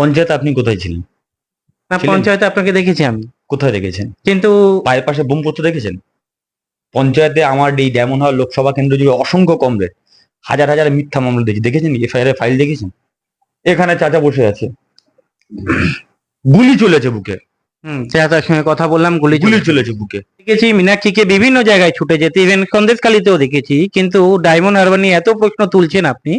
পঞ্চায়েতে আপনি কোথায় ছিলেন? না ছিলেন? পঞ্চায়েতে আপনাকে দেখেছি আমি। কোথায় দেখেছেন? কিন্তু পায়ের পাশে বোম পড়তে দেখেছেন? পঞ্চায়েতে আমার এই ডায়মন্ড হাওয়ার লোকসভা কেন্দ্র জুড়ে অসংখ্য কমরেড হাজার হাজার মিথ্যা মামলা দেখেছি দেখেছেন? এফআইআর এর ফাইল দেখেছেন? এখানে চাচা বসে আছে। গুলি চলেছে বুকে। হুম সঙ্গে কথা বললাম গুলি গুলি চলেছে। চলেছে বুকে। দেখেছি মীনাক্ষীকে বিভিন্ন জায়গায় ছুটে যেতে ইভেন সন্দেশকালীতেও দেখেছি। কিন্তু ডায়মন্ড হারবার নিয়ে এত প্রশ্ন তুলছেন আপনি।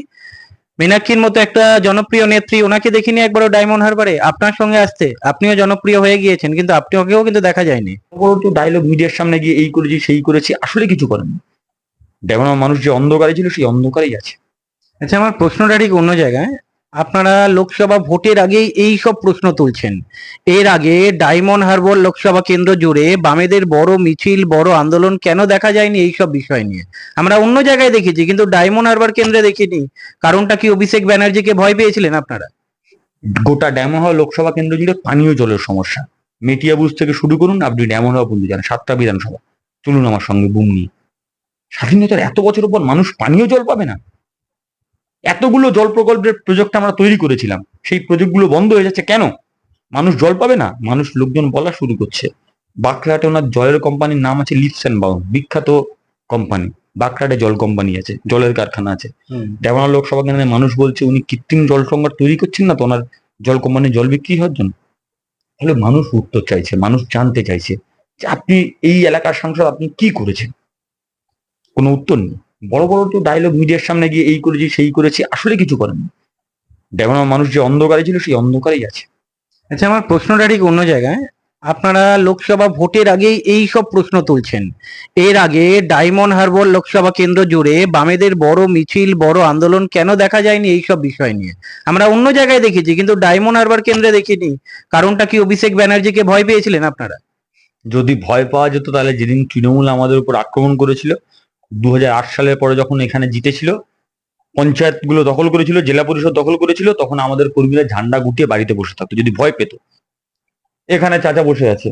মীনাক্ষীর মতো একটা জনপ্রিয় নেত্রী ওনাকে দেখিনি একবারও ডায়মন্ড হারবারে। আপনার সঙ্গে আসতে আপনিও জনপ্রিয় হয়ে গিয়েছেন কিন্তু আপনি ওকেও কিন্তু দেখা যায়নি। তো ডায়লগ মিডিয়ার সামনে গিয়ে এই করেছি সেই করেছি আসলে কিছু করেনি। ডায়মন্ড মানুষ যে অন্ধকারে ছিল সেই অন্ধকারেই আছে। আচ্ছা আমার প্রশ্নটা ঠিক অন্য জায়গায়। আপনারা লোকসভা ভোটের আগেই এই সব প্রশ্ন তুলছেন। এর আগে ডায়মন্ড হারবার লোকসভা কেন্দ্র জুড়ে বামেদের বড় মিছিল, বড় আন্দোলন কেন দেখা যায়নি এই সব বিষয় নিয়ে? আমরা অন্য জায়গায় দেখেছি, কিন্তু ডায়মন্ড হারবার কেন্দ্রে দেখিনি। কারণটা কি অভিষেক ব্যানার্জিকে ভয় পেয়েছিলেন আপনারা? গোটা ডায়মন্ড হাওয়া লোকসভা কেন্দ্র জুড়ে পানীয় জলের সমস্যা। মেটিয়া মেটিয়াবুজ থেকে শুরু করুন, আপনি ডায়মন্ড হাওয়া পর্যন্ত যান সাতটা বিধানসভা। চলুন আমার সঙ্গে বুম নিয়ে স্বাধীনতার এত বছর পর মানুষ পানীয় জল পাবে না? এতগুলো জল প্রকল্পের প্রজেক্ট আমরা তৈরি করেছিলাম সেই প্রজেক্টগুলো বন্ধ হয়ে যাচ্ছে কেন? মানুষ জল পাবে না? মানুষ লোকজন বলা শুরু করছে। বাঁকড়াটে ওনার জলের কোম্পানির নাম আছে লিপস অ্যান্ড বাউন্ড বিখ্যাত কোম্পানি বাঁকড়াটে জল কোম্পানি আছে জলের কারখানা আছে। দেওয়ানা লোকসভা কেন্দ্রে মানুষ বলছে উনি কৃত্রিম জল সংকট তৈরি করছেন না তো? ওনার জল কোম্পানির জল বিক্রি হওয়ার জন্য? তাহলে মানুষ উত্তর চাইছে মানুষ জানতে চাইছে যে আপনি এই এলাকার সাংসদ আপনি কি করেছেন? কোনো উত্তর নেই। বড় বড় তো ডায়লগ মিডিয়ার সামনে গিয়ে এই করেছি সেই করেছি আসলে কিছু করেননি দেওয়ানা মানুষ যে অন্ধকারে ছিল সেই অন্ধকারেই আছে। আচ্ছা আমার প্রশ্নটা ঠিক অন্য জায়গায়। আপনারা লোকসভা ভোটের আগেই এই সব প্রশ্ন তুলছেন। এর আগে ডায়মন্ড হারবার লোকসভা কেন্দ্র জুড়ে বামেদের বড় মিছিল বড় আন্দোলন কেন দেখা যায়নি এই সব বিষয় নিয়ে? আমরা অন্য জায়গায় দেখেছি কিন্তু ডায়মন্ড হারবার কেন্দ্রে দেখিনি। কারণটা কি অভিষেক ব্যানার্জিকে ভয় পেয়েছিলেন আপনারা? যদি ভয় পাওয়া যেত তাহলে যেদিন তৃণমূল আমাদের উপর আক্রমণ করেছিল দু হাজার আট সালের পরে যখন এখানে জিতেছিল পঞ্চায়েতগুলো দখল করেছিল জেলা পরিষদ দখল করেছিল তখন আমাদের কর্মীরা ঝান্ডা গুটিয়ে বাড়িতে বসে থাকতো যদি ভয় পেত। এখানে চাচা বসে আছে।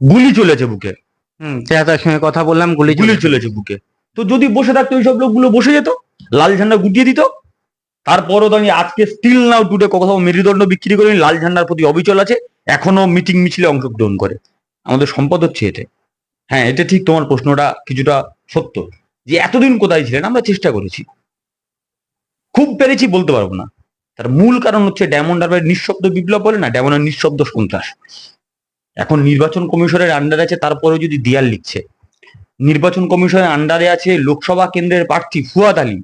গুলি চলেছে বুকে। হুম চেহাতার সঙ্গে কথা বললাম গুলি গুলি চলেছে। বুকে। তো যদি বসে থাকতো ওইসব লোকগুলো বসে যেত লাল ঝান্ডা গুটিয়ে দিত। তারপরও তো আমি আজকে স্টিল নাও টুডে কোথাও মেরুদণ্ড বিক্রি করে লাল ঝান্ডার প্রতি অবিচল আছে এখনও মিটিং মিছিলে অংশগ্রহণ করে। আমাদের সম্পদ হচ্ছে এতে। হ্যাঁ এটা ঠিক তোমার প্রশ্নটা কিছুটা সত্য যে এতদিন কোথায় ছিলেন আমরা চেষ্টা করেছি। খুব পেরেছি বলতে পারব না। তার মূল কারণ হচ্ছে ডায়মন্ড হারবারের নিঃশব্দ বিপ্লব বলে না ডায়মন্ডের নিঃশব্দ সন্ত্রাস। এখন নির্বাচন কমিশনের আন্ডারে আছে তারপরেও যদি দেয়াল লিখছে। নির্বাচন কমিশনের আন্ডারে আছে লোকসভা কেন্দ্রের প্রার্থী ফুয়াদ আলী।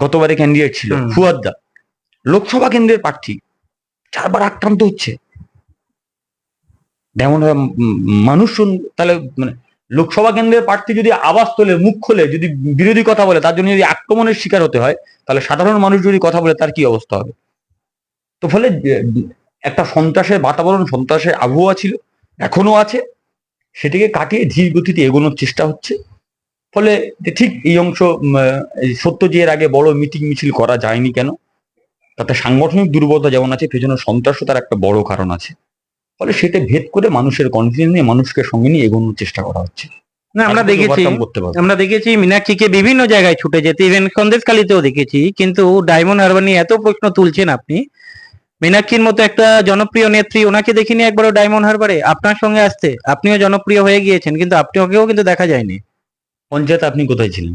গতবারে ক্যান্ডিডেট ছিল। ফুয়াদ দা লোকসভা কেন্দ্রের প্রার্থী। চারবার আক্রান্ত হচ্ছে। উম, মানুষ তাহলে মানে লোকসভা কেন্দ্রের প্রার্থী যদি আওয়াজ তোলে মুখ খোলে যদি বিরোধী কথা বলে তার জন্য যদি আক্রমণের শিকার হতে হয় তাহলে সাধারণ মানুষ যদি কথা বলে তার কি অবস্থা হবে? তো ফলে একটা সন্ত্রাসের বাতাবরণ সন্ত্রাসের আবহাওয়া ছিল এখনও আছে। সেটিকে কাটিয়ে ধীর গতিতে এগোনোর চেষ্টা হচ্ছে। ফলে ঠিক এই অংশ সত্য যে এর আগে বড় মিটিং মিছিল করা যায়নি কেন? তাতে সাংগঠনিক দুর্বলতা যেমন আছে পেছনে সন্ত্রাসও তার একটা বড় কারণ আছে। ফলে সেটা ভেদ করে মানুষের কনফিডেন্স নিয়ে মানুষকে সঙ্গে নিয়ে এগোনোর চেষ্টা করা হচ্ছে। না আমরা দেখেছি আমরা দেখেছি মীনাক্ষীকে বিভিন্ন জায়গায় ছুটে যেতে ইভেন সন্দেশকালীতেও দেখেছি কিন্তু ডায়মন্ড হারবার নিয়ে এত প্রশ্ন তুলছেন আপনি। মীনাক্ষীর মতো একটা জনপ্রিয় নেত্রী ওনাকে দেখিনি একবারও ডায়মন্ড হারবারে আপনার সঙ্গে আসতে। আপনিও জনপ্রিয় হয়ে গিয়েছেন কিন্তু আপনিও কিন্তু দেখা যায়নি। পঞ্চায়েত আপনি কোথায় ছিলেন?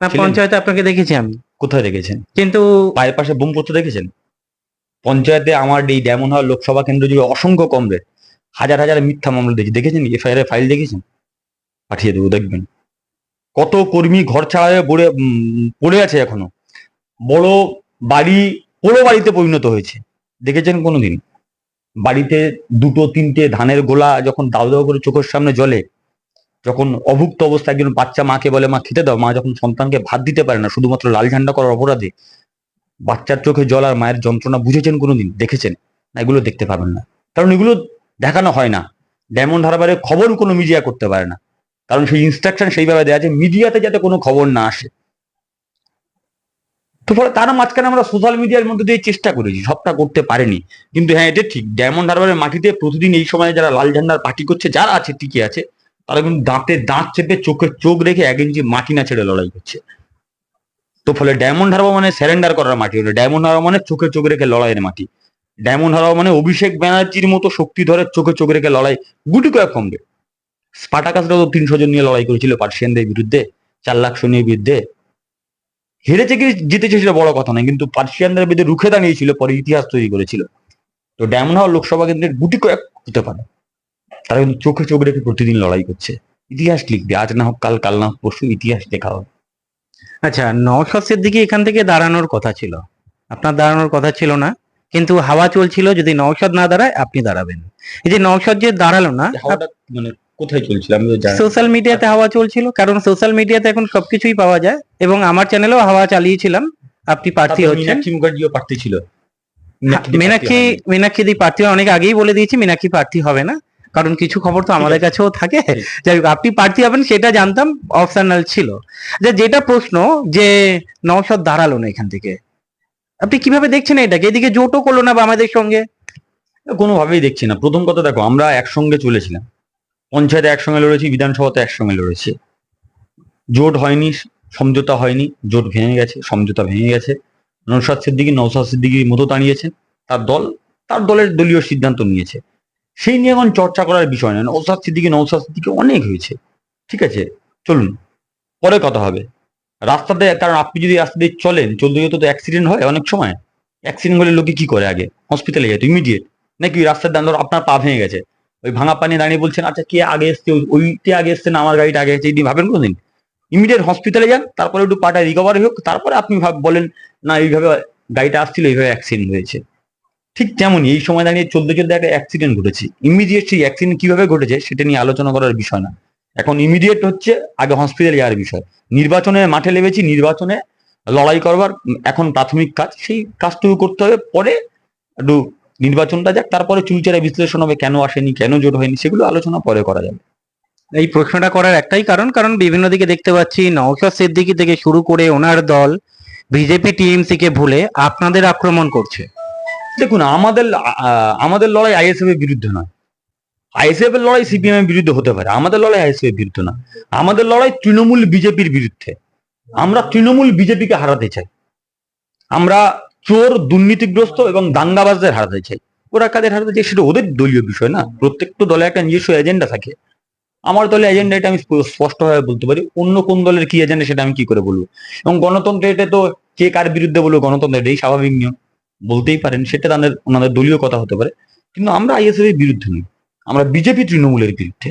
না পঞ্চায়েতে আপনাকে দেখেছি আমি। কোথায় দেখেছেন? কিন্তু পায়ের পাশে বোম পড়তে দেখেছেন? পঞ্চায়েতে আমার এই ডায়মন্ড হাওয়ার লোকসভা কেন্দ্র জুড়ে অসংখ্য কমরেড। হাজার হাজার মিথ্যা মামলা দেখেছি। দেখেছেন এফআইআর ফাইল দেখেছেন? পাঠিয়ে দেবো, দেখবেন। কত কর্মী ঘর ছাড়া পড়ে পড়ে আছে এখনও। বড় বাড়ি পোড়ো বাড়িতে পরিণত হয়েছে। দেখেছেন কোনোদিন? বাড়িতে দুটো, তিনটে ধানের গোলা যখন দাও দাও করে চোখের সামনে জলে যখন অভুক্ত অবস্থায় একজন বাচ্চা মাকে বলে, মা, খেতে দাও। মা যখন সন্তানকে ভাত দিতে পারে না, শুধুমাত্র লাল ঝান্ডা করার অপরাধে বাচ্চার চোখে জল আর মায়ের যন্ত্রণা বুঝেছেন কোনোদিন? দেখেছেন? না, এগুলো দেখতে পাবেন না। কারণ এগুলো দেখানো হয় না। ডায়মন্ড হারবারে খবর কোনো মিডিয়া করতে পারে না। কারণ সেই ইনস্ট্রাকশন সেইভাবে দেওয়া আছে, মিডিয়াতে যাতে কোনো খবর না আসে। তো ফলে তার মাঝখানে আমরা সোশ্যাল মিডিয়ার মধ্যে দিয়ে চেষ্টা করেছি, সবটা করতে পারেনি। কিন্তু হ্যাঁ এটা ঠিক। ডায়মন্ড হারবারের মাটিতে প্রতিদিন এই সময় যারা লাল ঝান্ডার পার্টি করছে, যারা আছে টিকে আছে, তারা কিন্তু দাঁতে দাঁত চেপে চোখে চোখ রেখে এক ইঞ্চি মাটি না ছেড়ে লড়াই করছে। তো ফলে ডায়মন্ড হারবার মানে স্যারেন্ডার করার মাটি হলো। ডায়মন্ড হারবার মানে চোখে চোখ রেখে লড়াইয়ের মাটি। ডায়মন্ড হারবার মানে অভিষেক ব্যানার্জির মতো শক্তি ধরে চোখে চোখ রেখে লড়াই গুটি কয়েক কমবে। স্পাটাকাসরা তো তিনশো জন নিয়ে লড়াই করেছিল পার্সিয়ানদের বিরুদ্ধে, চার লাখ সৈন্যের বিরুদ্ধে। হেরেছে কি জিতেছে সেটা বড় কথা নয়, কিন্তু পার্সিয়ানদের বিরুদ্ধে রুখে দাঁড়িয়েছিল, পরে ইতিহাস তৈরি করেছিল। তো ডায়মন্ড হাওয়ার লোকসভা কেন্দ্রের গুটি কয়েক হতে পারে। তারা কিন্তু চোখে চোখ রেখে প্রতিদিন লড়াই করছে। ইতিহাস লিখবে, আজ না হোক কাল কাল না হোক পরশু ইতিহাস দেখা হবে আচ্ছা নওশাদ সিদ্দিকি এখান থেকে দাঁড়ানোর কথা ছিল। আপনার দাঁড়ানোর কথা ছিল না কিন্তু হাওয়া চলছিল যদি নওশাদ না দাঁড়ায় আপনি দাঁড়াবেন। এই যে নওশাদ যে দাঁড়াল না মানে কোথায় চলছিল আমি। সোশ্যাল মিডিয়াতে হাওয়া চলছিল কারণ সোশ্যাল মিডিয়াতে এখন সবকিছুই পাওয়া যায় এবং আমার চ্যানেলেও হাওয়া চালিয়েছিলাম আপনি প্রার্থী হচ্ছেন। মীনাক্ষী মুখার্জিও প্রার্থী ছিল। মীনাক্ষী মীনাক্ষী দি প্রার্থী অনেক আগেই বলে দিয়েছি মীনাক্ষী প্রার্থী হবে না। কারণ কিছু খবর তো আমাদের কাছেও থাকে। যাই হোক আপনি প্রার্থী হবেন সেটা জানতাম অপশনাল ছিল। যে যেটা প্রশ্ন যে নওশাদ দাঁড়াল না এখান থেকে। আপনি কীভাবে দেখছেন এটাকে? এদিকে জোটও করল না বা আমাদের সঙ্গে? কোনোভাবেই দেখছি না। প্রথম কথা দেখো আমরা একসঙ্গে চলেছিলাম। পঞ্চায়েতে একসঙ্গে লড়েছি বিধানসভাতে একসঙ্গে লড়েছি। জোট হয়নি সমঝোতা হয়নি জোট ভেঙে গেছে সমঝোতা ভেঙে গেছে। নৌসাদ সিদ্দিকি নৌসাদ সিদ্দিকির মতো দাঁড়িয়েছেন। তার দল তার দলের দলীয় সিদ্ধান্ত নিয়েছে। সেই নিয়ে এখন চর্চা করার বিষয় নয়। নৌসাদ সিদ্দিকি নৌসাদ সিদ্দিকি অনেক হয়েছে। ঠিক আছে? চলুন, পরে কথা হবে। রাস্তাতে, কারণ আপনি যদি রাস্তা দিয়ে চলেন, চলতে যেতে তো অ্যাক্সিডেন্ট হয় অনেক সময়। অ্যাক্সিডেন্ট হলে লোকে কি করে আগে? হসপিটালে যেত ইমিডিয়েট নাকি রাস্তার দান আপনার পা ভেঙে গেছে। ওই ভাঙা পানি দাঁড়িয়ে বলছেন আচ্ছা কে আগে এসছে? ওই- ওইতে আগে এসছে না, আমার গাড়িটা আগে এসছে? এই ভাবেন কোনদিন? ইমিডিয়েট হসপিটালে যান, তারপরে একটু পাটা রিকভারি হোক, তারপরে আপনি বলেন, না, এইভাবে গাড়িটা আসছিল, এইভাবে অ্যাক্সিডেন্ট হয়েছে। ঠিক তেমনই এই সময় দাঁড়িয়ে চলতে চলতে একটা অ্যাক্সিডেন্ট ঘটেছে। ইমিডিয়েট সেই অ্যাক্সিডেন্ট কীভাবে ঘটেছে সেটা নিয়ে আলোচনা করার বিষয় না। এখন ইমিডিয়েট হচ্ছে আগে হসপিটালে যাওয়ার বিষয়। নির্বাচনে মাঠে লেগেছি নির্বাচনে লড়াই করবার, এখন প্রাথমিক কাজ, সেই কাজটুকু করতে হবে। পরে একটু নির্বাচনটা যাক, তারপরে চুলচেরা বিশ্লেষণ হবে, কেন আসেনি, কেন জোট হয়নি, সেগুলো আলোচনা পরে করা যাবে। এই প্রশ্নটা করার একটাই কারণ কারণ বিভিন্ন দিকে দেখতে পাচ্ছি নওশাদ সিদ্দিকি থেকে শুরু করে ওনার দল, বিজেপি টিএমসি কে ভুলে আপনাদের আক্রমণ করছে। দেখুন, আমাদের আমাদের লড়াই আইএসএফ এর বিরুদ্ধে নয়। আইএসএফ এর লড়াই সিপিএম এর বিরুদ্ধে হতে পারে। আমাদের লড়াই আইএসএফ এর বিরুদ্ধে না আমাদের লড়াই তৃণমূল বিজেপির বিরুদ্ধে। আমরা তৃণমূল বিজেপিকে হারাতে চাই। আমরা চোর, দুর্নীতিগ্রস্ত এবং দাঙ্গাবাজদের হারাতে চাই। ওরা কাদের হারাতে চাই সেটা ওদের দলীয় বিষয় না। প্রত্যেকটা দলে একটা নিজস্ব এজেন্ডা থাকে। আমার দলে এজেন্ডা এটা আমি স্প- স্পষ্টভাবে বলতে পারি। অন্য কোন দলের কি এজেন্ডা সেটা আমি কি করে বলব? এবং গণতন্ত্রে এটা তো কে কার বিরুদ্ধে বলব? গণতন্ত্র এটাই স্বাভাবিক নিয়ম। বলতেই পারেন, সেটা তাদের, ওনাদের দলীয় কথা হতে পারে। কিন্তু আমরা আইএসএফ এর বিরুদ্ধে নই। আমরা বিজেপি তৃণমূলের বিরুদ্ধে।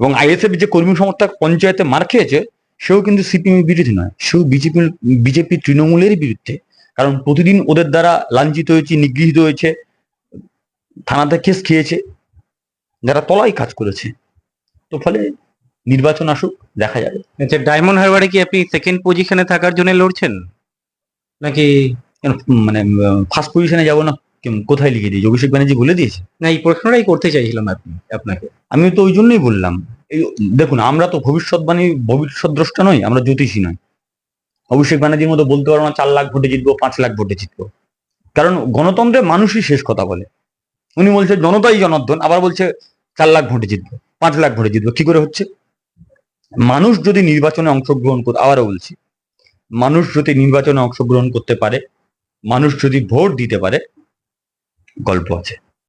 এবং আইএসএফ যে কর্মী সমর্থক পঞ্চায়েতে মার খেয়েছে, সেও কিন্তু সিপিএম বিরুদ্ধে নয়। সেও বিজেপি বিজেপি তৃণমূলের বিরুদ্ধে। কারণ প্রতিদিন ওদের দ্বারা লাঞ্ছিত হয়েছে, নিগৃহীত হয়েছে, থানাতে কেস খেয়েছে, যারা তলায় কাজ করেছে। তো ফলে নির্বাচন আসুক, দেখা যাবে। আচ্ছা ডায়মন্ড হারবারে কি আপনি সেকেন্ড পজিশনে থাকার জন্য লড়ছেন? নাকি মানে ফার্স্ট পজিশনে যাব না? কোথায় লিখে দিয়েছে? অভিষেক ব্যানার্জি বলে দিয়েছে? না, এই প্রশ্নটাই করতে চাইছিলাম আপনি, আপনাকে। আমি তো ওই জন্যই বললাম। এই দেখুন, আমরা তো ভবিষ্যৎবাণী, ভবিষ্যৎ দ্রষ্টা নই, আমরা জ্যোতিষী নই। অভিষেক ব্যানার্জির মতো বলতে পারব না, চার লাখ ভোটে জিতবো, পাঁচ লাখ ভোটে জিতবো। কারণ গণতন্ত্রে মানুষই শেষ কথা বলে। উনি বলছে, জনতাই জনার্দন। আবার বলছে, চার লাখ ভোটে জিতবো, পাঁচ লাখ ভোটে জিতবো। কি করে হচ্ছে? মানুষ যদি নির্বাচনে অংশগ্রহণ করতে আবারও বলছি, মানুষ যদি নির্বাচনে অংশগ্রহণ করতে পারে মানুষ যদি ভোট দিতে পারে গল্প আছে।